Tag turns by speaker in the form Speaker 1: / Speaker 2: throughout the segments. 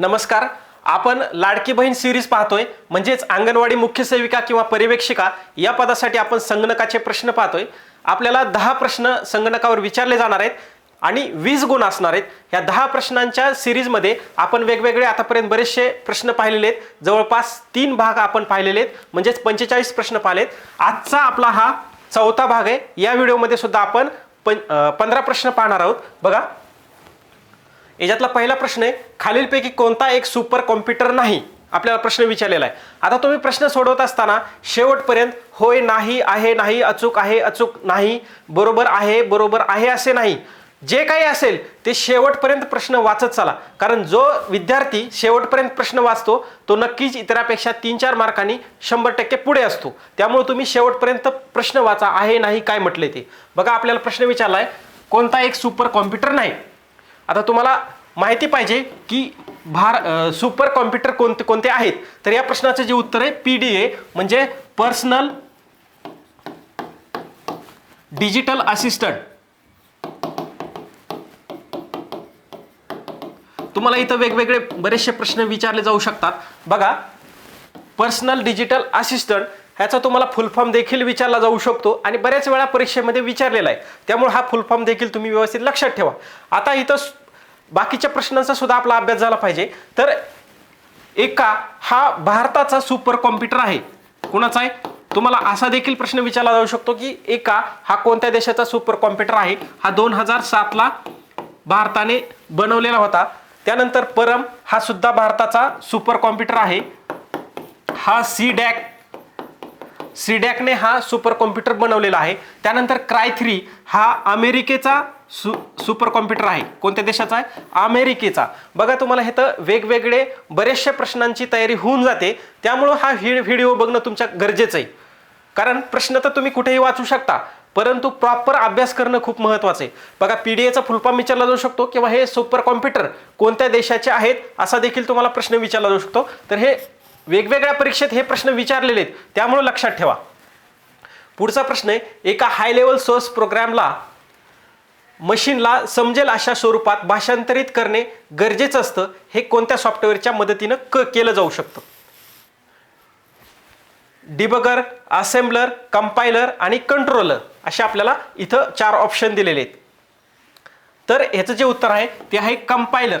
Speaker 1: नमस्कार. आपण लाडकी बहीण सिरीज पाहतोय. म्हणजेच अंगणवाडी मुख्य सेविका किंवा पर्यवेक्षिका या पदासाठी आपण संगणकाचे प्रश्न पाहतोय. आपल्याला दहा प्रश्न संगणकावर विचारले जाणार आहेत आणि वीस गुण असणार आहेत. या दहा प्रश्नांच्या सिरीजमध्ये आपण वेगवेगळे आतापर्यंत बरेचसे प्रश्न पाहिलेले आहेत. जवळपास तीन भाग आपण पाहिलेले आहेत. म्हणजेच पंचेचाळीस प्रश्न पाहिलेत. आजचा आपला हा चौथा भाग आहे. या व्हिडिओमध्ये सुद्धा आपण पं पंधरा प्रश्न पाहणार आहोत. बघा. याच्यातला पहिला प्रश्न आहे खालीलपैकी कोणता एक सुपर कॉम्प्युटर नाही? आपल्याला प्रश्न विचारलेला आहे. आता तुम्ही प्रश्न सोडवत असताना शेवटपर्यंत होय नाही आहे नाही अचूक आहे अचूक नाही बरोबर आहे बरोबर आहे असे नाही. जे काही असेल ते शेवटपर्यंत प्रश्न वाचत चला. कारण जो विद्यार्थी शेवटपर्यंत प्रश्न वाचतो तो नक्कीच इतरापेक्षा तीन चार मार्कांनी शंभर टक्के पुढे असतो. त्यामुळे तुम्ही शेवटपर्यंत प्रश्न वाचा आहे नाही काय म्हटले ते. बघा आपल्याला प्रश्न विचारलाय कोणता एक सुपर कॉम्प्युटर नाही? आता तुम्हाला माहिती पाहिजे की भार सुपर कॉम्प्युटर कोणते कोणते आहेत? तर या प्रश्नाचं जे उत्तर आहे पी डी ए म्हणजे पर्सनल डिजिटल असिस्टंट तुम्हाला इथं वेगवेगळे बरेचसे प्रश्न विचारले जाऊ शकतात. बघा पर्सनल डिजिटल असिस्टंट ह्याचा तुम्हाला फुल फॉर्म देखील विचारला जाऊ शकतो आणि बऱ्याच वेळा परीक्षेमध्ये विचारलेला आहे. त्यामुळे हा फुल फॉर्म देखील तुम्ही व्यवस्थित लक्षात ठेवा. आता इथं बाकीच्या प्रश्नांचा सुद्धा आपला अभ्यास झाला पाहिजे. तर एका हा भारताचा सुपर कॉम्प्युटर आहे. कुणाचा आहे? तुम्हाला असा देखील प्रश्न विचारला जाऊ शकतो की एका हा कोणत्या देशाचा सुपर कॉम्प्युटर आहे? हा दोन हजार सातला भारताने बनवलेला होता. त्यानंतर परम हा सुद्धा भारताचा सुपर कॉम्प्युटर आहे. हा सी डॅक सीडॅकने हा सुपर कॉम्प्युटर बनवलेला आहे. त्यानंतर क्राय थ्री हा अमेरिकेचा सु सुपर कॉम्प्युटर आहे. कोणत्या देशाचा आहे? अमेरिकेचा. बघा तुम्हाला हे तर वेगवेगळे बरेचशा प्रश्नांची तयारी होऊन जाते. त्यामुळं हा व्हिडिओ बघणं तुमच्या गरजेचं आहे. कारण प्रश्न तर तुम्ही कुठेही वाचू शकता. परंतु प्रॉपर अभ्यास करणं खूप महत्त्वाचं आहे. बघा पी डी एचा फुलफॉर्म विचारला जाऊ शकतो किंवा हे सुपर कॉम्प्युटर कोणत्या देशाचे आहेत असा देखील तुम्हाला प्रश्न विचारला जाऊ शकतो. तर हे वेगवेगळ्या परीक्षेत हे प्रश्न विचारलेले आहेत. त्यामुळं लक्षात ठेवा. पुढचा प्रश्न आहे एका हाय लेवल सोर्स प्रोग्रामला मशीनला समजेल अशा स्वरूपात भाषांतरित करणे गरजेचं असतं. हे कोणत्या सॉफ्टवेअरच्या मदतीनं क केलं जाऊ शकतं? डिबगर असेंब्लर कंपायलर आणि कंट्रोलर असे आपल्याला इथं चार ऑप्शन दिलेले आहेत. तर ह्याचं जे उत्तर आहे ते आहे कंपायलर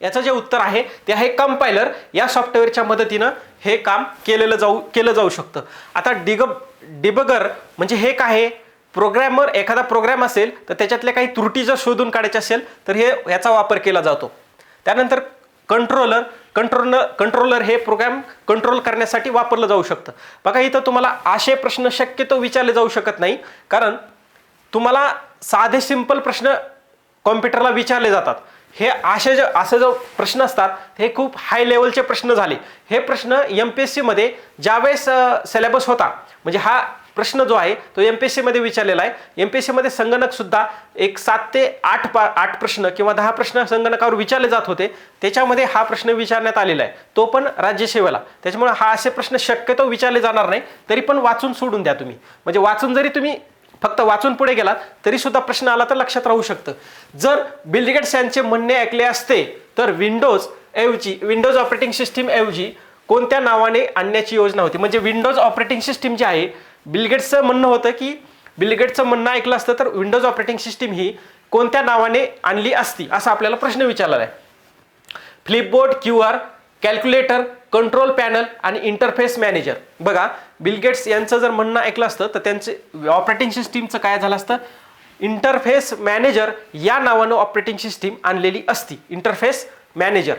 Speaker 1: याचं जे उत्तर आहे ते आहे कंपायलर या सॉफ्टवेअरच्या मदतीनं हे काम केलेलं जाऊ केलं जाऊ शकतं. आता डिग डिबगर म्हणजे हे काय आहे? प्रोग्रॅमर एखादा प्रोग्रॅम असेल तर त्याच्यातल्या काही त्रुटी जर शोधून काढायचे असेल तर हे याचा वापर केला जातो. त्यानंतर कंट्रोलर कंट्रोलर कंट्रोलर हे प्रोग्राम कंट्रोल करण्यासाठी वापरलं जाऊ शकतं. बघा इथं तुम्हाला असे प्रश्न शक्यतो विचारले जाऊ शकत नाही कारण तुम्हाला साधे सिंपल प्रश्न कॉम्प्युटरला विचारले जातात. हे असे जे असे जो प्रश्न असतात हे खूप हाय लेवलचे प्रश्न झाले. हे प्रश्न एम पी एस सीमध्ये ज्यावेळेस सिलेबस होता म्हणजे हा प्रश्न जो आहे तो एम पी एस सीमध्ये विचारलेला आहे. एम पी एस सीमध्ये संगणकसुद्धा एक सात ते आठ पा आठ प्रश्न किंवा दहा प्रश्न संगणकावर विचारले जात होते. त्याच्यामध्ये हा प्रश्न विचारण्यात आलेला आहे. तो पण राज्यसेवेला त्याच्यामुळे हा असे प्रश्न शक्यतो विचारले जाणार नाही. तरी पण वाचून सोडून द्या तुम्ही. म्हणजे वाचून जरी तुम्ही फक्त वाचून पुढे गेलात तरी सुद्धा प्रश्न आला तर लक्षात राहू शकतं. जर बिल गेट्स यांचे म्हणणे ऐकले असते तर विंडोज ऐवजी विंडोज ऑपरेटिंग सिस्टीम ऐवजी कोणत्या नावाने आणण्याची योजना होती? म्हणजे विंडोज ऑपरेटिंग सिस्टीम जी आहे बिलगेट्सचं म्हणणं होतं की बिलगेट्सचं म्हणणं ऐकलं असतं तर विंडोज ऑपरेटिंग सिस्टीम ही कोणत्या नावाने आणली असती असा आपल्याला प्रश्न विचारला आहे. Flipboard Q R calculator control panel आणि इंटरफेस मॅनेजर. बघा बिलगेट्स यांचं जर म्हणणं ऐकलं असतं तर त्यांचे ऑपरेटिंग सिस्टीमचं काय झालं असतं? इंटरफेस मॅनेजर या नावानं ऑपरेटिंग सिस्टीम आणलेली असती इंटरफेस मॅनेजर.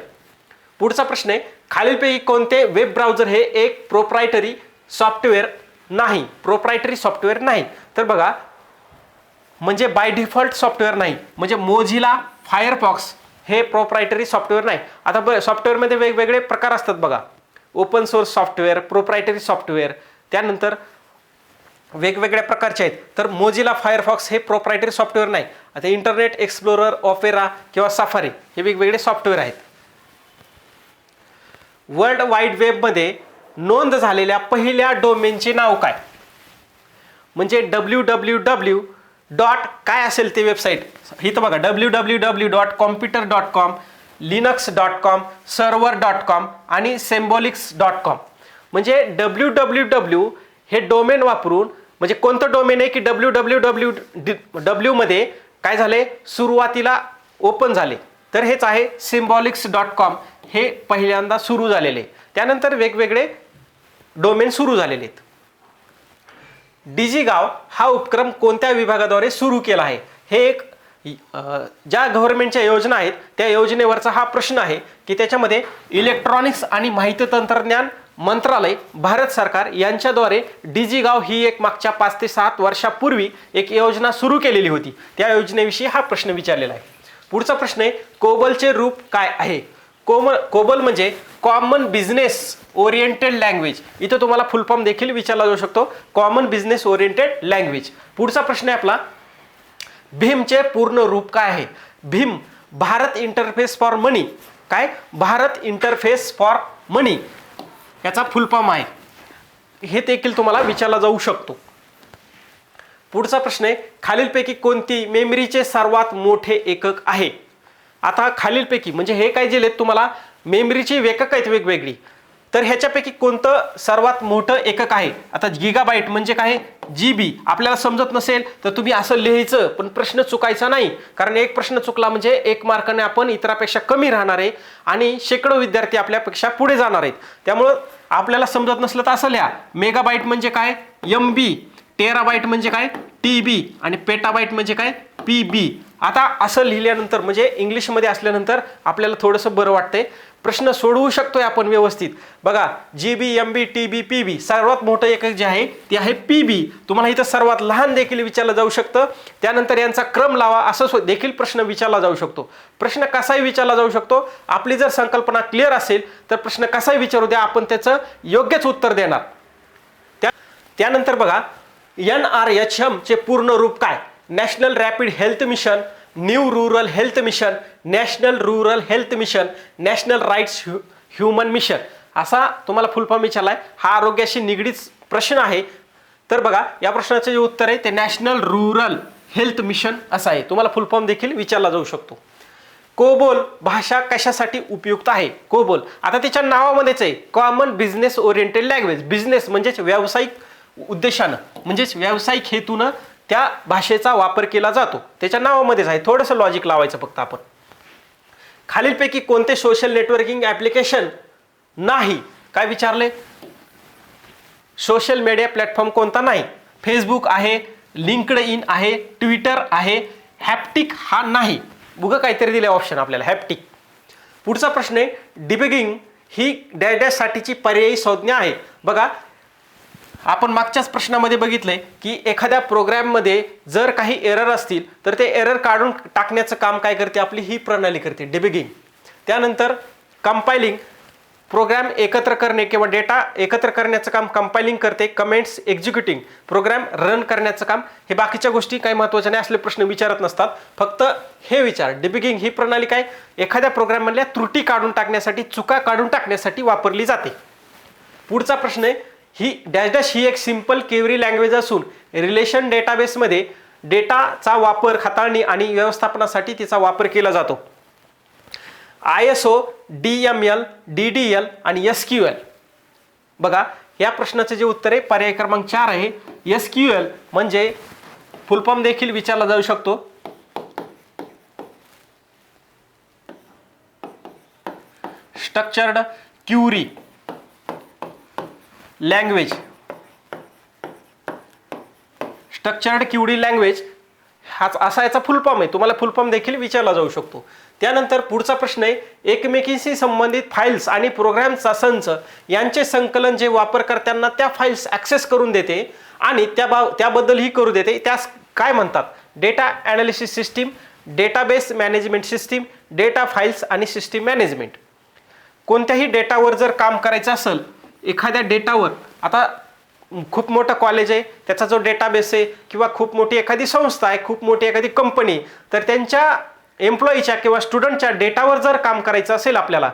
Speaker 1: पुढचा प्रश्न आहे खालीलपैकी कोणते वेब ब्राउझर हे एक प्रोप्रायटरी सॉफ्टवेअर नाही. प्रोप्रायटरी सॉफ्टवेअर नाही. तर बघा म्हणजे बाय डिफॉल्ट सॉफ्टवेअर नाही. म्हणजे मोझिला फायरफॉक्स हे प्रोप्रायटरी सॉफ्टवेअर नाही. आता ब सॉफ्टवेअरमध्ये वेगवेगळे प्रकार असतात बघा. Open source software proprietary software त्यानंतर वेगवेगळ्या प्रकारचे आहेत. तर मोझिला फायरफॉक्स हे प्रोप्रायटरी सॉफ्टवेअर नाही. आता इंटरनेट एक्सप्लोरर ऑपेरा किंवा सफारी हे वेगवेगळे सॉफ्टवेअर आहेत. वर्ल्ड वाईड वेबमध्ये नोंद झालेल्या पहिल्या डोमेनचे नाव काय? म्हणजे डब्ल्यू डब्ल्यू डब्ल्यू डॉट काय असेल ते वेबसाईट? इथं बघा W W W dot computer dot com Linux dot com server dot com आणि सेम्बॉलिक्स डॉट कॉम. म्हणजे डब्ल्यू डब्ल्यू डब्ल्यू हे डोमेन वापरून म्हणजे कोणतं डोमेन आहे की डब्ल्यू डब्ल्यू डब्ल्यू डब्ल्यूमध्ये काय झाले सुरुवातीला ओपन झाले. तर हेच आहे सिम्बॉलिक्स डॉट कॉम. हे पहिल्यांदा सुरू झालेले. त्यानंतर वेगवेगळे डोमेन सुरू झालेले आहेत. डिजीगाव हा उपक्रम कोणत्या विभागाद्वारे सुरू केला आहे? हे एक ज्या गव्हर्नमेंटच्या योजना आहेत त्या योजनेवरचा हा प्रश्न आहे की त्याच्यामध्ये इलेक्ट्रॉनिक्स आणि माहिती तंत्रज्ञान मंत्रालय भारत सरकार यांच्याद्वारे डिजिगाव ही एक मागच्या पाच ते सात वर्षापूर्वी एक योजना सुरू केलेली होती. त्या योजनेविषयी हा प्रश्न विचारलेला आहे. पुढचा प्रश्न आहे कोबलचे रूप काय आहे? कोम कोबल म्हणजे कॉमन बिझनेस ओरिएंटेड लँग्वेज इथं तुम्हाला फुल फॉर्म देखील विचारला जाऊ शकतो. कॉमन बिझनेस ओरिएंटेड लँग्वेज पुढचा प्रश्न आहे आपला. भीमचे पूर्ण रूप काय आहे? भीम भारत इंटरफेस फॉर मनी काय? भारत इंटरफेस फॉर मनी याचा फुल फॉर्म आहे. हे देखील तुम्हाला विचारला जाऊ शकतो. पुढचा प्रश्न आहे खालीलपैकी कोणती मेमरीचे सर्वात मोठे एकक आहे? आता खालीलपैकी म्हणजे हे काय दिलेत तुम्हाला? मेमरीची एकक आहेत वेगवेगळी. तर ह्याच्यापैकी कोणतं सर्वात मोठं एकक आहे? आता गिगाबाईट म्हणजे काय? जी बी आपल्याला समजत नसेल तर तुम्ही असं लिहायचं पण प्रश्न चुकायचा नाही. कारण एक प्रश्न चुकला म्हणजे एक मार्काने आपण इतरापेक्षा कमी राहणार आहे आणि शेकडो विद्यार्थी आपल्यापेक्षा पुढे जाणार आहेत. त्यामुळं आपल्याला समजत नसलं तर असं लिहा. मेगाबाईट म्हणजे काय? एम बी टेराबाईट म्हणजे काय? टी बी आणि पेटाबाईट म्हणजे काय? P B. आता असं लिहिल्यानंतर म्हणजे इंग्लिशमध्ये असल्यानंतर आपल्याला थोडंसं बरं वाटतंय. प्रश्न सोडवू शकतोय आपण व्यवस्थित. बघा G B M B T B P B सर्वात मोठं एकक जे आहे ते आहे पी बी तुम्हाला इथं सर्वात लहान देखील विचारलं जाऊ शकतं. त्यानंतर यांचा क्रम लावा असं देखील प्रश्न विचारला जाऊ शकतो. प्रश्न कसाही विचारला जाऊ शकतो. आपली जर संकल्पना क्लिअर असेल तर प्रश्न कसाही विचारू द्या आपण त्याचं योग्यच उत्तर देणार. त्या त्यानंतर बघा एन आर एच एमचे पूर्ण रूप काय? National rapid health mission new rural health mission national rural health mission national rights hu human mission. असा तुम्हाला फुलफॉर्म विचारला आहे हा आरोग्याशी निगडीत प्रश्न आहे. तर बघा या प्रश्नाचे जे उत्तर आहे ते नॅशनल रुरल हेल्थ मिशन असं आहे. तुम्हाला फुलफॉर्म देखील विचारला जाऊ शकतो. कोबोल भाषा कशासाठी उपयुक्त आहे? कोबोल. आता त्याच्या नावामध्येच आहे common business oriented language business म्हणजेच व्यावसायिक उद्देशानं म्हणजेच व्यावसायिक हेतूनं त्या भाषेचा वापर केला जातो. त्याच्या नावामध्येच आहे. थोडंसं लॉजिक लावायचं फक्त आपण. खालीलपैकी कोणते सोशल नेटवर्किंग ॲप्लिकेशन नाही? काय विचारले सोशल मीडिया प्लॅटफॉर्म कोणता नाही? फेसबुक आहे लिंकड इन आहे ट्विटर आहे. हॅप्टिक हा नाही. बुगं काहीतरी दिले ऑप्शन आपल्याला. हॅप्टिक पुढचा प्रश्न आहे डिबेगिंग ही डॅश डॅशसाठीची पर्यायी संज्ञा आहे. बघा आपण मागच्याच प्रश्नामध्ये बघितलंय की एखाद्या प्रोग्रॅममध्ये जर काही एरर असतील तर ते एरर काढून टाकण्याचं काम काय करते आपली? ही प्रणाली करते डिबिगिंग त्यानंतर कंपायलिंग प्रोग्राम एकत्र करणे किंवा डेटा एकत्र करण्याचं काम कंपायलिंग करते कमेंट्स एक्झिक्युटिंग प्रोग्राम रन करण्याचं काम हे बाकीच्या गोष्टी काही महत्त्वाच्या नाही असले प्रश्न विचारत नसतात. फक्त हे विचार डिबिगिंग ही प्रणाली काय? एखाद्या प्रोग्राममधल्या त्रुटी काढून टाकण्यासाठी चुका काढून टाकण्यासाठी वापरली जाते. पुढचा प्रश्न आहे ही डॅश डॅश ही एक सिंपल केवरी लँग्वेज असून रिलेशन डेटाबेसमध्ये डेटाचा वापर हाताळणी आणि व्यवस्थापनासाठी तिचा वापर केला जातो. I S O D M L D D L आणि एस क्यू एल बघा या प्रश्नाचं जे उत्तर आहे पर्याय क्रमांक चार आहे. एस क्यू एल म्हणजे फुलफॉर्म देखील विचारला जाऊ शकतो. Structured query. Language structured query language हाच असा याचा फुल फॉर्म आहे. तुम्हाला फुल फॉर्म देखील विचारला जाऊ शकतो. त्यानंतर पुढचा प्रश्न आहे एकमेकींशी संबंधित फाईल्स आणि प्रोग्रामचा संच यांचे संकलन जे वापरकर्त्यांना त्या फाईल्स ॲक्सेस करून देते आणि त्या बा त्याबद्दलही करू देते. त्यास काय म्हणतात? Data analysis system database management system data files आणि सिस्टीम मॅनेजमेंट कोणत्याही डेटावर जर काम करायचं असेल एखाद्या डेटावर. आता खूप मोठं कॉलेज आहे त्याचा जो डेटाबेस आहे किंवा खूप मोठी एखादी संस्था आहे खूप मोठी एखादी कंपनी तर त्यांच्या एम्प्लॉईच्या किंवा स्टुडंटच्या डेटावर जर काम करायचं असेल आपल्याला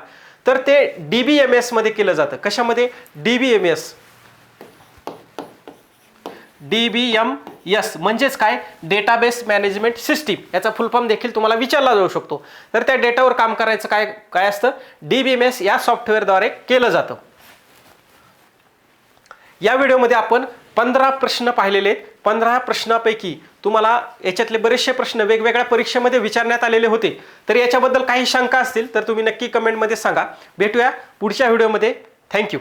Speaker 1: तर ते डी बी एम एसमध्ये केलं जातं. कशामध्ये? D B M S D B M S म्हणजेच काय? डेटाबेस मॅनेजमेंट सिस्टीम याचा फुल फॉर्म देखील तुम्हाला विचारला जाऊ शकतो. तर त्या डेटावर काम करायचं काय काय असतं? डी बी एम एस या सॉफ्टवेअरद्वारे केलं जातं. या व्हिडिओमध्ये आपण पंधरा प्रश्न पाहिलेले आहेत. पंधरा प्रश्नापैकी तुम्हाला याच्यातले बरेचसे प्रश्न वेगवेगळ्या परीक्षेमध्ये विचारण्यात आलेले होते. तर याच्याबद्दल काही शंका असतील तर तुम्ही नक्की कमेंटमध्ये सांगा. भेटूया पुढच्या व्हिडिओमध्ये. थँक्यू